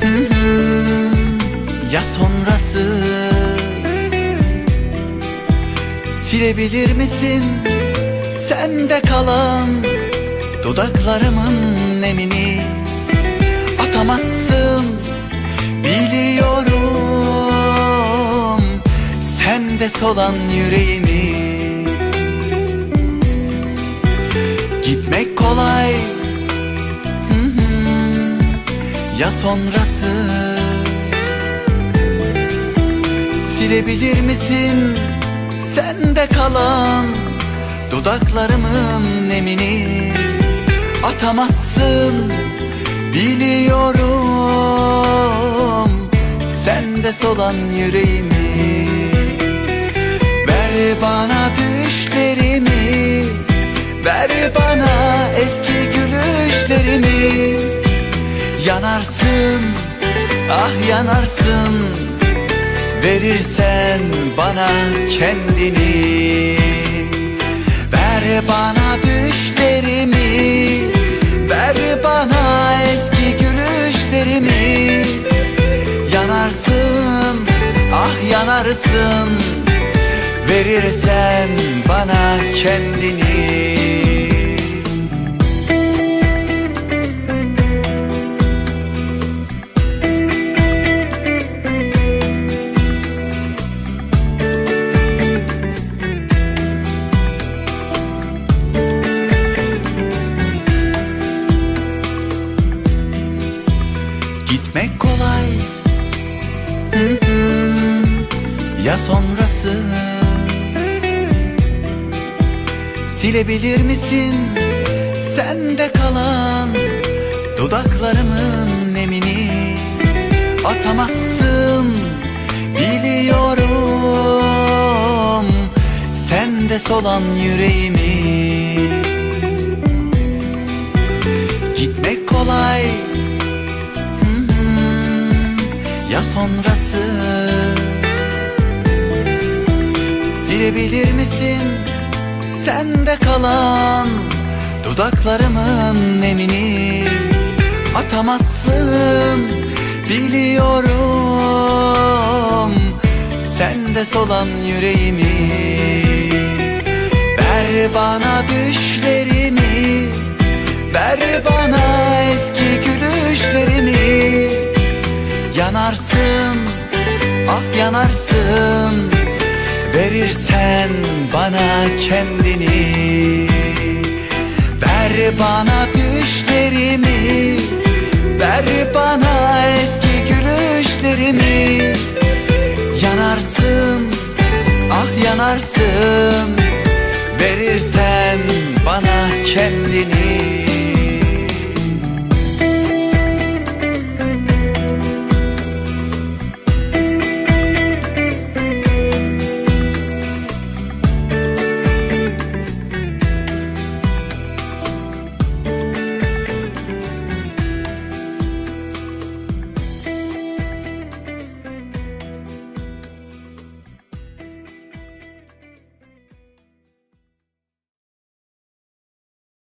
Hı. Ya sonrası? Silebilir misin sende kalan Dudaklarımın nemini? Atamazsın biliyorum. Sende solan yüreğimi Ya sonrası? Silebilir misin sende kalan Dudaklarımın nemini? Atamazsın biliyorum Sende solan yüreğimi. Ver bana düşlerimi ah yanarsın Verirsen bana kendini. Ver bana düşlerimi Ver bana eski gülüşlerimi. Yanarsın, ah yanarsın Verirsen bana kendini Ya sonrası? Silebilir misin Sende kalan Dudaklarımın nemini? Atamazsın Biliyorum. Sende solan yüreğimi sonrası. Silebilir misin Sende kalan Dudaklarımın nemini? Atamazsın Biliyorum Sende solan yüreğimi. Ver bana düşlerimi Ver bana eski gülüşlerimi. Yanarsın, ah yanarsın. Verirsen bana kendini. Ver bana düşlerimi. Ver bana eski gülüşlerimi. Yanarsın, ah yanarsın. Verirsen bana kendini.